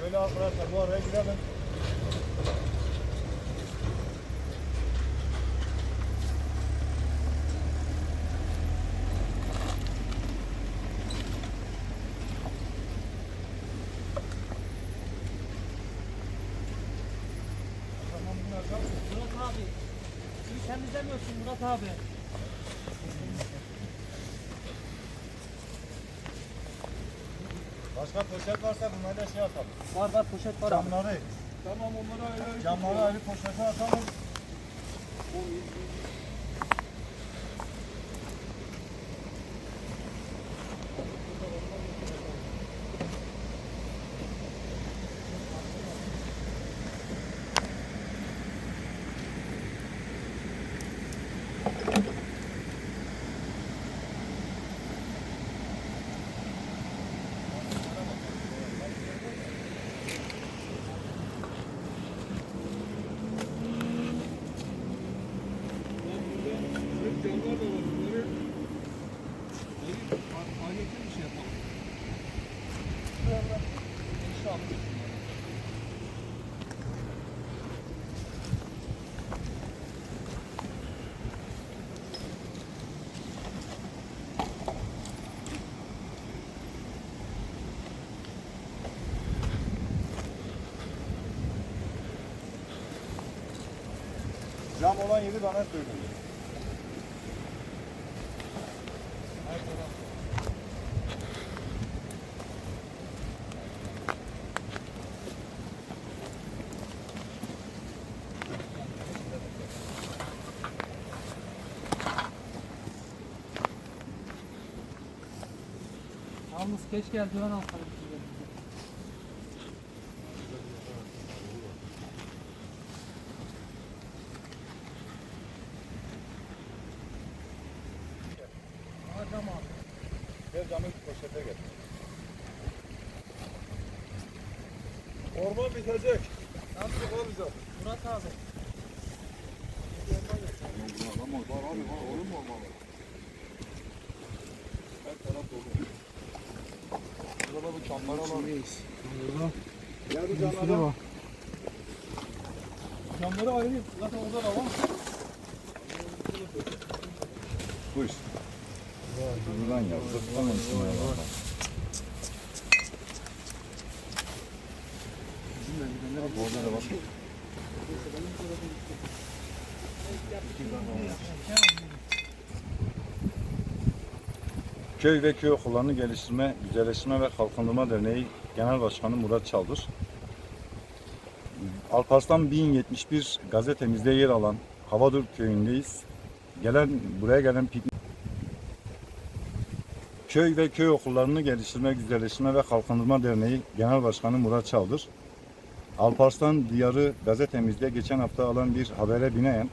Şöyle arkadaşlar bu araya girelim. Murat abi. Suyu temizlemiyorsun Murat abi. Başka poşet varsa bunları da şey atalım. Var var poşet var abi. Camları, Tamam onları ayrı ayrı camları ayrı poşete atalım. Hep camlar da var. Bunları ayrı ayrıca bir şey yapalım. Cam olan yeri bana söyleyin. Yalnız keşke eldiven alsaydık size. Aha cam abi. Gel camı poşete gel. Orman bitecek. Nasıl kalacak? Murat abi. Adam var abi var olur mu orman? Her taraf dolu. Burada bu çamları alalım. Gel bu. Camları ayrı. Zaten orada da var. Bu işte. Buradan yazdık. Onun için yazdık. Orada da. Köy ve Köy Okullarını Geliştirme, Güzelleştirme ve Kalkındırma Derneği Genel Başkanı Murat Çaldır. Alparslan 1071 gazetemizde yer alan Havadur köyündeyiz. Gelen buraya gelen piknik Köy ve Köy Okullarını Geliştirme, Güzelleştirme ve Kalkındırma Derneği Genel Başkanı Murat Çaldır. Alparslan Diyarı gazetemizde geçen hafta alan bir habere binaen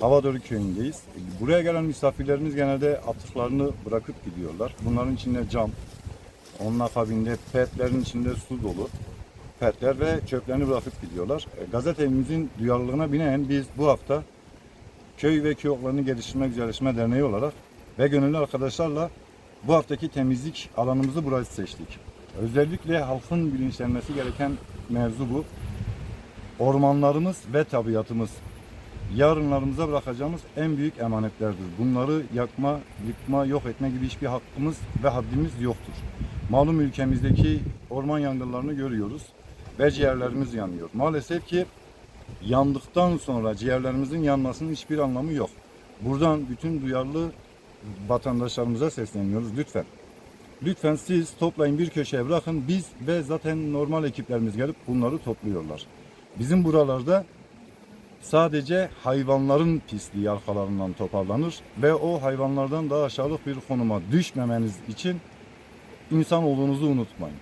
Havadoru köyündeyiz. Buraya gelen misafirlerimiz genelde atıklarını bırakıp gidiyorlar. Bunların içinde cam, onun akabinde petlerin içinde su dolu petler ve çöplerini bırakıp gidiyorlar. E, Gazetemizin duyarlılığına binaen biz bu hafta Köy ve Köy Okullarını Geliştirme Güzelleştirme Derneği olarak ve gönüllü arkadaşlarla bu haftaki temizlik alanımızı burayı seçtik. Özellikle halkın bilinçlenmesi gereken mevzu bu. Ormanlarımız ve tabiatımız yarınlarımıza bırakacağımız en büyük emanetlerdir. Bunları yakma, yıkma, yok etme gibi hiçbir hakkımız ve haddimiz yoktur. Malum ülkemizdeki orman yangınlarını görüyoruz ve ciğerlerimiz yanıyor. Maalesef ki yandıktan sonra ciğerlerimizin yanmasının hiçbir anlamı yok. Buradan bütün duyarlı vatandaşlarımıza sesleniyoruz lütfen. Lütfen siz toplayın bir köşeye bırakın. Biz ve zaten normal ekiplerimiz gelip bunları topluyorlar. Bizim buralarda sadece hayvanların pisliği arkalarından toparlanır ve o hayvanlardan daha aşağılık bir konuma düşmemeniz için insan olduğunuzu unutmayın.